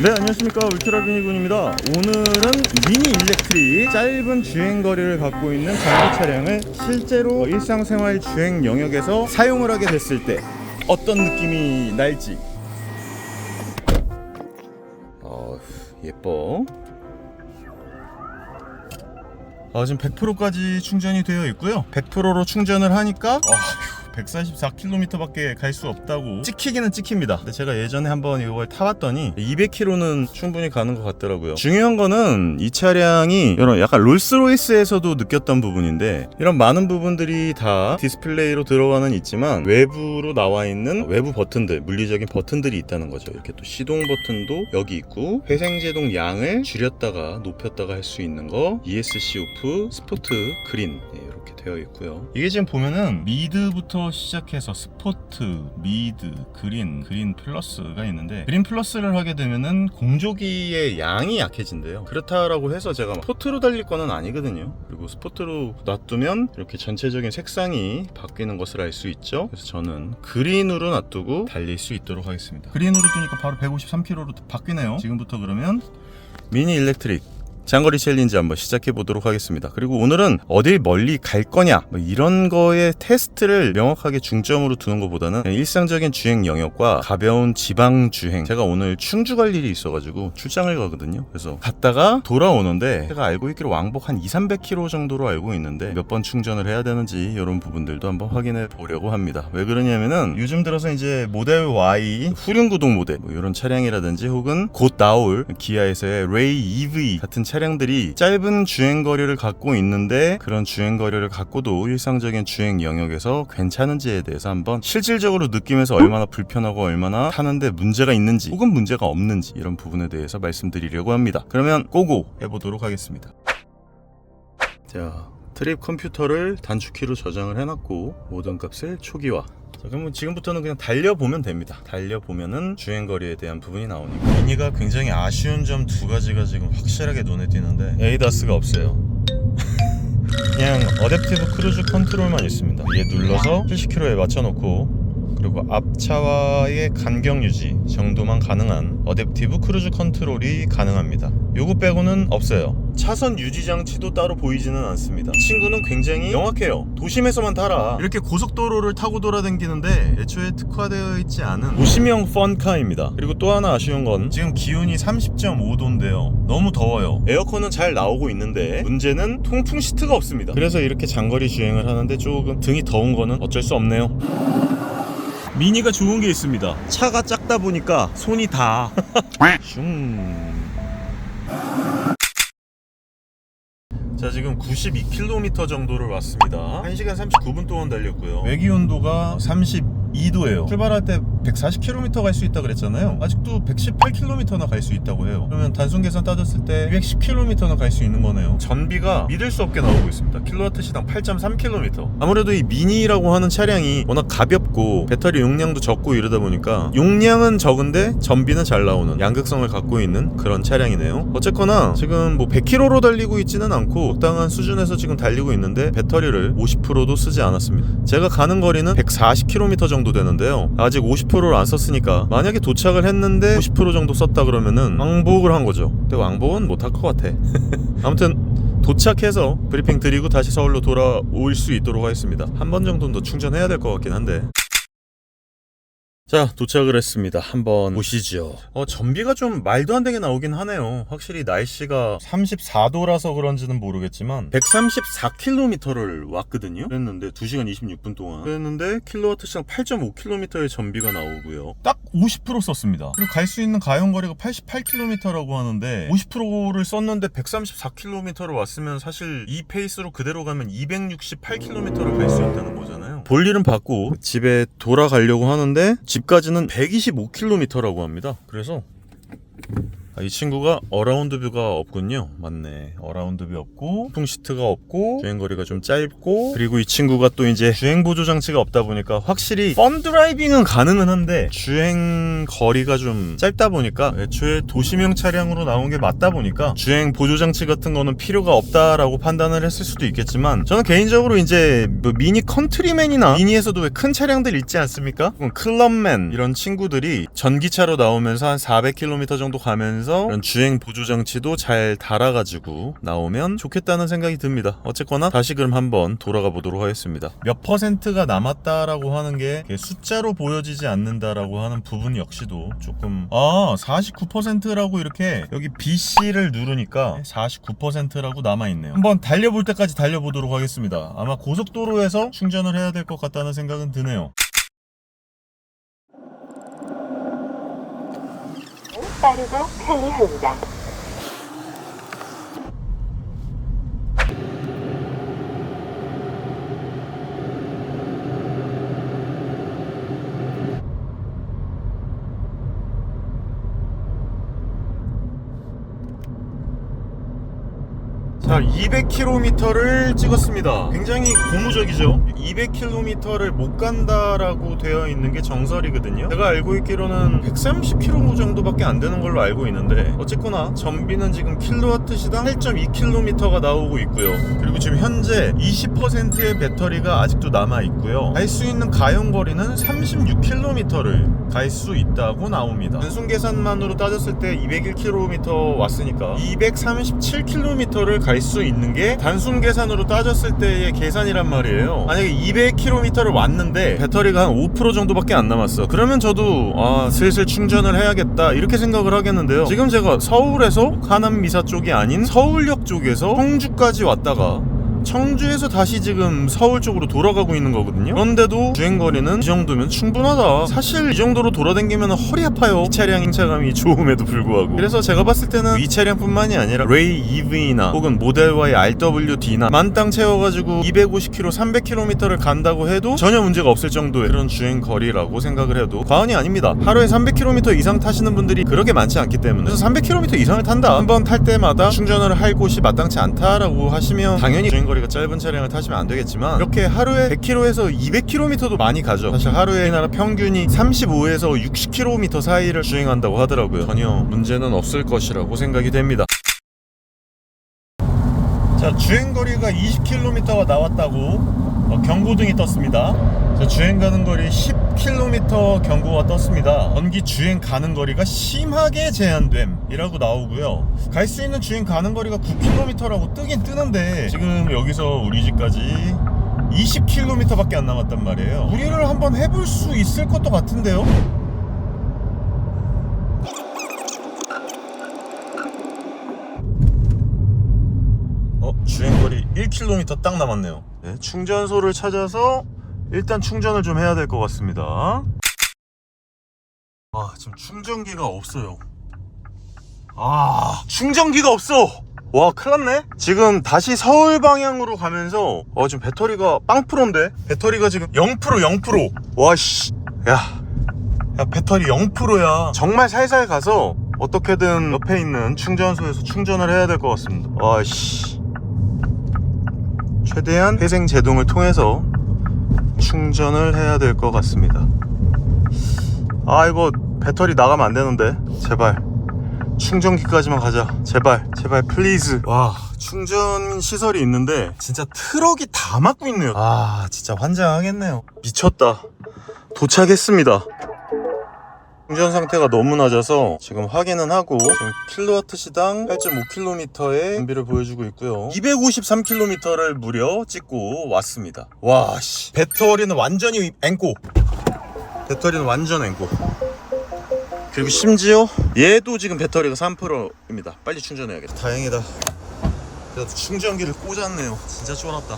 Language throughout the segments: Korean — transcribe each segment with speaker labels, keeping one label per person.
Speaker 1: 네 안녕하십니까. 울트라비니 군입니다. 오늘은 미니 일렉트릭 짧은 주행거리를 갖고 있는 전기 차량을 실제로 일상생활 주행 영역에서 사용을 하게 됐을 때 어떤 느낌이 날지. 어, 예뻐. 어, 지금 100%까지 충전이 되어 있고요. 100%로 충전을 하니까 어, 144km밖에 갈 수 없다고 찍히기는 찍힙니다. 근데 제가 예전에 한번 이걸 타봤더니 200km는 충분히 가는 것 같더라고요. 중요한 거는 이 차량이 이런 약간 롤스로이스에서도 느꼈던 부분인데 이런 많은 부분들이 다 디스플레이로 들어가는 있지만 외부로 나와 있는 외부 버튼들 물리적인 버튼들이 있다는 거죠. 이렇게 또 시동 버튼도 여기 있고 회생제동 양을 줄였다가 높였다가 할 수 있는 거 ESC 오프 스포트 그린 네, 이렇게 되어 있고요. 이게 지금 보면은 미드부터 시작해서 스포트, 미드, 그린, 그린 플러스가 있는데 그린 플러스를 하게 되면은 공조기의 양이 약해진대요. 그렇다라고 해서 제가 막 스포트로 달릴 거는 아니거든요. 그리고 스포트로 놔두면 이렇게 전체적인 색상이 바뀌는 것을 알 수 있죠. 그래서 저는 그린으로 놔두고 달릴 수 있도록 하겠습니다. 그린으로 두니까 바로 153km로 바뀌네요. 지금부터 그러면 미니 일렉트릭 장거리 챌린지 한번 시작해 보도록 하겠습니다. 그리고 오늘은 어딜 멀리 갈 거냐 뭐 이런 거에 테스트를 명확하게 중점으로 두는 것보다는 일상적인 주행 영역과 가벼운 지방 주행. 제가 오늘 충주 갈 일이 있어가지고 출장을 가거든요. 그래서 갔다가 돌아오는데 제가 알고 있기로 왕복 한 2, 300km 정도로 알고 있는데 몇 번 충전을 해야 되는지 이런 부분들도 한번 확인해 보려고 합니다. 왜 그러냐면은 요즘 들어서 이제 모델 Y 후륜구동 모델 뭐 이런 차량이라든지 혹은 곧 나올 기아에서의 레이 EV 같은 차량 들이 짧은 주행 거리를 갖고 있는데 그런 주행 거리를 갖고도 일상적인 주행 영역에서 괜찮은지에 대해서 한번 실질적으로 느끼면서 얼마나 불편하고 얼마나 타는데 문제가 있는지 혹은 문제가 없는지 이런 부분에 대해서 말씀드리려고 합니다. 그러면 고고 해보도록 하겠습니다. 자, 트립 컴퓨터를 단축키로 저장을 해놨고 모든 값을 초기화. 자, 그러면 지금부터는 그냥 달려보면 됩니다. 달려보면은 주행거리에 대한 부분이 나오니까. 미니가 굉장히 아쉬운 점 두 가지가 지금 확실하게 눈에 띄는데 에이다스가 없어요. 그냥 어댑티브 크루즈 컨트롤만 있습니다. 얘 눌러서 70km에 맞춰놓고 그리고 앞차와의 간격 유지 정도만 가능한 어댑티브 크루즈 컨트롤이 가능합니다. 요거 빼고는 없어요. 차선 유지 장치도 따로 보이지는 않습니다. 친구는 굉장히 명확해요. 도심에서만 타라. 이렇게 고속도로를 타고 돌아다니는데 애초에 특화되어 있지 않은 도심형 펀카입니다. 그리고 또 하나 아쉬운 건 지금 기온이 30.5도인데요. 너무 더워요. 에어컨은 잘 나오고 있는데 문제는 통풍 시트가 없습니다. 그래서 이렇게 장거리 주행을 하는데 조금 등이 더운 거는 어쩔 수 없네요. 미니가 좋은 게 있습니다. 차가 작다 보니까 손이 다. 슝. 자 지금 92km 정도를 왔습니다 1시간 39분 동안 달렸고요 외기 온도가 32도예요. 출발할 때 140km 갈 수 있다 그랬잖아요. 아직도 118km나 갈 수 있다고 해요. 그러면 단순 계산 따졌을 때 210km나 갈 수 있는 거네요. 전비가 믿을 수 없게 나오고 있습니다. 킬로와트 시당 8.3km 아무래도 이 미니라고 하는 차량이 워낙 가볍고 배터리 용량도 적고 이러다 보니까 용량은 적은데 전비는 잘 나오는 양극성을 갖고 있는 그런 차량이네요. 어쨌거나 지금 뭐 100km로 달리고 있지는 않고 적당한 수준에서 지금 달리고 있는데 배터리를 50%도 쓰지 않았습니다. 제가 가는 거리는 140km 정도 되는데요. 아직 50%를 안 썼으니까 만약에 도착을 했는데 50% 정도 썼다 그러면은 왕복을 한 거죠. 근데 왕복은 못 할 것 같아. 아무튼 도착해서 브리핑 드리고 다시 서울로 돌아올 수 있도록 하겠습니다. 한 번 정도는 더 충전해야 될 것 같긴 한데. 자 도착을 했습니다. 한번 보시죠 어 전비가 좀 말도 안 되게 나오긴 하네요. 확실히 날씨가 34도라서 그런지는 모르겠지만 134km를 왔거든요? 그랬는데 2시간 26분 동안. 그랬는데 킬로와트 시당 8.5km의 전비가 나오고요. 딱 50% 썼습니다. 그리고 갈 수 있는 가용거리가 88km라고 하는데 50%를 썼는데 134km를 왔으면 사실 이 페이스로 그대로 가면 268km를 갈 수 있다는 거잖아요. 볼 일은 받고 집에 돌아가려고 하는데 집까지는 125km라고 합니다. 그래서 아, 이 친구가 어라운드 뷰가 없군요. 맞네. 어라운드 뷰 없고 풍 시트가 없고 주행 거리가 좀 짧고 그리고 이 친구가 또 이제 주행 보조 장치가 없다 보니까 확실히 펀 드라이빙은 가능은 한데 주행 거리가 좀 짧다 보니까 애초에 도시명 차량으로 나온 게 맞다 보니까 주행 보조 장치 같은 거는 필요가 없다라고 판단을 했을 수도 있겠지만 저는 개인적으로 이제 뭐 미니 컨트리맨이나 미니에서도 왜 큰 차량들 있지 않습니까? 클럽맨 이런 친구들이 전기차로 나오면서 한 400km 정도 가면서 이런 주행 보조 장치도 잘 달아가지고 나오면 좋겠다는 생각이 듭니다. 어쨌거나 다시 그럼 한번 돌아가 보도록 하겠습니다. 몇 퍼센트가 남았다라고 하는 게 숫자로 보여지지 않는다라고 하는 부분 역시도 조금 아 49%라고 이렇게 여기 BC를 누르니까 49%라고 남아 있네요. 한번 달려볼 때까지 달려보도록 하겠습니다. 아마 고속도로에서 충전을 해야 될 것 같다는 생각은 드네요.
Speaker 2: 빠르고 편리합니다.
Speaker 1: 자, 200km를 찍었습니다. 굉장히 고무적이죠? 200km를 못 간다라고 되어 있는 게 정설이거든요. 제가 알고 있기로는 130km 정도밖에 안 되는 걸로 알고 있는데 어쨌거나 전비는 지금 킬로와트 시당 8.2km가 나오고 있고요. 그리고 지금 현재 20%의 배터리가 아직도 남아 있고요. 갈 수 있는 가용 거리는 36km를 갈 수 있다고 나옵니다. 단순 계산만으로 따졌을 때 201km 왔으니까 237km를 갈수 있는 게 단순 계산으로 따졌을 때의 계산이란 말이에요. 만약에 200km를 왔는데 배터리가 한 5% 정도밖에 안 남았어. 그러면 저도 아 슬슬 충전을 해야겠다 이렇게 생각을 하겠는데요. 지금 제가 서울에서 하남 미사 쪽이 아닌 서울역 쪽에서 청주까지 왔다가 청주에서 다시 지금 서울 쪽으로 돌아가고 있는 거거든요. 그런데도 주행거리는 이 정도면 충분하다. 사실 이 정도로 돌아다니면 허리 아파요. 이 차량 행차감이 좋음에도 불구하고. 그래서 제가 봤을 때는 이 차량뿐만이 아니라 레이 EV나 혹은 모델 Y RWD나 만땅 채워가지고 250km, 300km를 간다고 해도 전혀 문제가 없을 정도의 그런 주행거리라고 생각을 해도 과언이 아닙니다. 하루에 300km 이상 타시는 분들이 그렇게 많지 않기 때문에 그래서 300km 이상을 탄다. 한 번 탈 때마다 충전을 할 곳이 마땅치 않다라고 하시면 당연히 주행 거리가 짧은 차량을 타시면 안 되겠지만 이렇게 하루에 100km에서 200km도 많이 가죠. 사실 하루에 우리나라 평균이 35에서 60km 사이를 주행한다고 하더라고요. 전혀 문제는 없을 것이라고 생각이 됩니다. 자 주행거리가 20km가 나왔다고 어, 경고등이 떴습니다 자, 주행 가는 거리 10km 경고가 떴습니다. 전기 주행 가는 거리가 심하게 제한됨이라고 나오고요. 갈 수 있는 주행 가는 거리가 9km라고 뜨긴 뜨는데 지금 여기서 우리 집까지 20km밖에 안 남았단 말이에요. 우리를 한번 해볼 수 있을 것도 같은데요? 어, 주행거리 1km 딱 남았네요. 네, 충전소를 찾아서 일단 충전을 좀 해야 될 것 같습니다. 아, 지금 충전기가 없어요. 아, 충전기가 없어! 와, 큰일 났네? 지금 다시 서울 방향으로 가면서, 어, 지금 배터리가 빵프로인데? 배터리가 지금 0%, 0%. 와, 씨. 야. 야, 배터리 0%야. 정말 살살 가서, 어떻게든 옆에 있는 충전소에서 충전을 해야 될 것 같습니다. 와, 씨. 최대한 회생 제동을 통해서 충전을 해야 될 것 같습니다. 아 이거 배터리 나가면 안 되는데. 제발. 충전기까지만 가자. 제발. 제발 플리즈 와 충전 시설이 있는데 진짜 트럭이 다 막고 있네요. 아 진짜 환장하겠네요. 미쳤다. 도착했습니다 충전 상태가 너무 낮아서 지금 확인은 하고 지금 킬로와트 시당 8.5km의 준비를 보여주고 있고요. 253km를 무려 찍고 왔습니다. 와씨. 배터리는 완전히 앵꼬. 배터리는 완전 앵꼬. 그리고 심지어 얘도 지금 배터리가 3%입니다. 빨리 충전해야겠다. 다행이다. 그래도 충전기를 꽂았네요. 진짜 쫄았다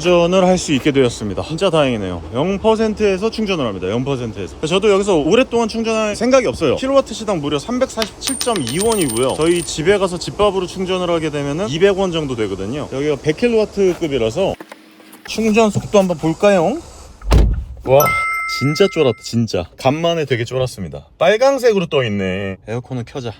Speaker 1: 충전을 할 수 있게 되었습니다. 진짜 다행이네요. 0%에서 충전을 합니다. 0%에서. 저도 여기서 오랫동안 충전할 생각이 없어요. 킬로와트 시당 무려 347.2원이고요. 저희 집에 가서 집밥으로 충전을 하게 되면은 200원 정도 되거든요. 여기가 100킬로와트급이라서 충전 속도 한번 볼까요? 와, 진짜 쫄았다 진짜 간만에 되게 쫄았습니다 빨강색으로 떠있네 에어컨을 켜자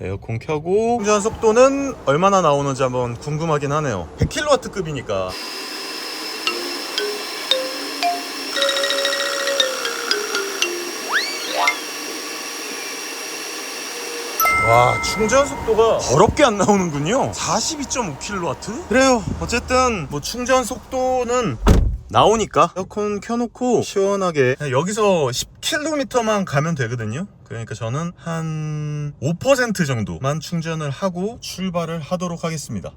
Speaker 1: 에어컨 켜고. 충전 속도는 얼마나 나오는지 한번 궁금하긴 하네요. 100kW급이니까. 와 충전 속도가 더럽게 안 나오는군요. 42.5kW 그래요. 어쨌든 뭐 충전 속도는 나오니까 에어컨 켜놓고 시원하게 여기서 10km만 가면 되거든요 그러니까 저는 한 5% 정도만 충전을 하고 출발을 하도록 하겠습니다.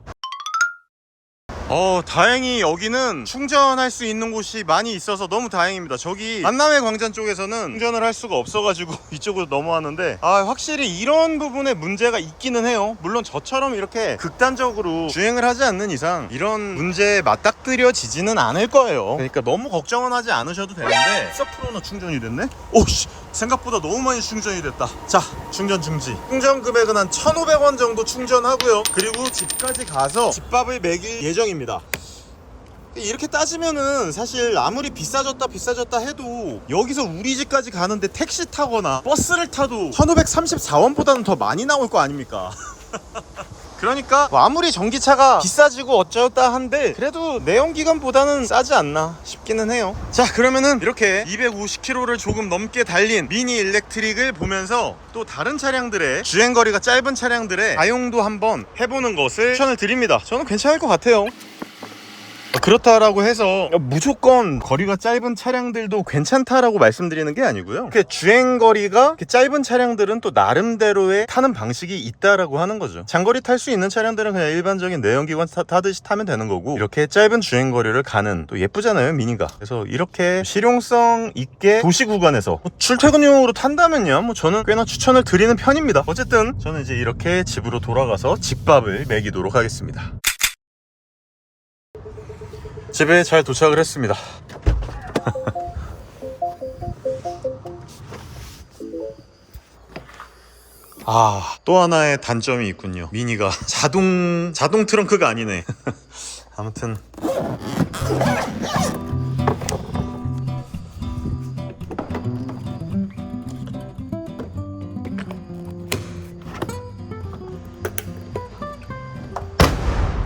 Speaker 1: 어 다행히 여기는 충전할 수 있는 곳이 많이 있어서 너무 다행입니다. 저기 만남의 광장 쪽에서는 충전을 할 수가 없어가지고 이쪽으로 넘어왔는데 아 확실히 이런 부분에 문제가 있기는 해요. 물론 저처럼 이렇게 극단적으로 주행을 하지 않는 이상 이런 문제에 맞닥뜨려지지는 않을 거예요. 그러니까 너무 걱정은 하지 않으셔도 되는데 14%나 충전이 됐네? 오씨 생각보다 너무 많이 충전이 됐다. 자 충전 중지. 충전 금액은 한 1,500원 정도 충전하고요. 그리고 집까지 가서 집밥을 먹일 예정입니다. 이렇게 따지면은 사실 아무리 비싸졌다 비싸졌다 해도 여기서 우리 집까지 가는데 택시 타거나 버스를 타도 1534원보다는 더 많이 나올 거 아닙니까 그러니까 뭐 아무리 전기차가 비싸지고 어쩌다 한데 그래도 내연기관보다는 싸지 않나 싶기는 해요. 자 그러면은 이렇게 250km를 조금 넘게 달린 미니 일렉트릭을 보면서 또 다른 차량들의 주행거리가 짧은 차량들의 사용도 한번 해보는 것을 추천을 드립니다. 저는 괜찮을 것 같아요 그렇다라고 해서 무조건 거리가 짧은 차량들도 괜찮다라고 말씀드리는 게 아니고요. 그 주행 거리가 짧은 차량들은 또 나름대로의 타는 방식이 있다라고 하는 거죠. 장거리 탈 수 있는 차량들은 그냥 일반적인 내연기관 타, 타듯이 타면 되는 거고 이렇게 짧은 주행 거리를 가는 또 예쁘잖아요 미니가. 그래서 이렇게 실용성 있게 도시 구간에서 뭐 출퇴근용으로 탄다면요, 뭐 저는 꽤나 추천을 드리는 편입니다. 어쨌든 저는 이제 이렇게 집으로 돌아가서 집밥을 먹이도록 하겠습니다. 집에 잘 도착을 했습니다. 아, 또 하나의 단점이 있군요. 미니가 자동 자동 트렁크가 아니네. 아무튼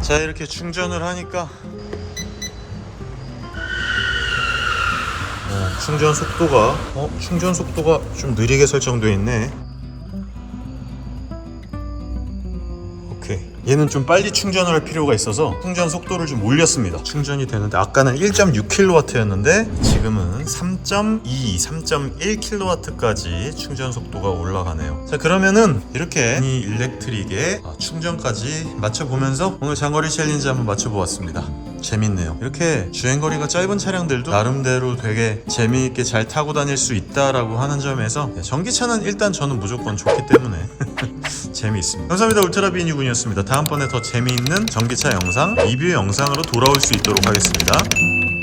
Speaker 1: 자, 이렇게 충전을 하니까 충전 속도가 어 충전 속도가 좀 느리게 설정되어 있네. 오케이. 얘는 좀 빨리 충전을 할 필요가 있어서 충전 속도를 좀 올렸습니다. 충전이 되는데 아까는 1.6kW였는데 지금은 3.2, 3.1kW까지 충전 속도가 올라가네요. 자 그러면은 이렇게 이 일렉트릭의 아, 충전까지 맞춰보면서 오늘 장거리 챌린지 한번 맞춰보았습니다. 재밌네요. 이렇게 주행거리가 짧은 차량들도 나름대로 되게 재미있게 잘 타고 다닐 수 있다라고 하는 점에서 네, 전기차는 일단 저는 무조건 좋기 때문에 재미있습니다. 감사합니다. 울트라비니군이었습니다. 다음번에 더 재미있는 전기차 영상, 리뷰 영상으로 돌아올 수 있도록 하겠습니다.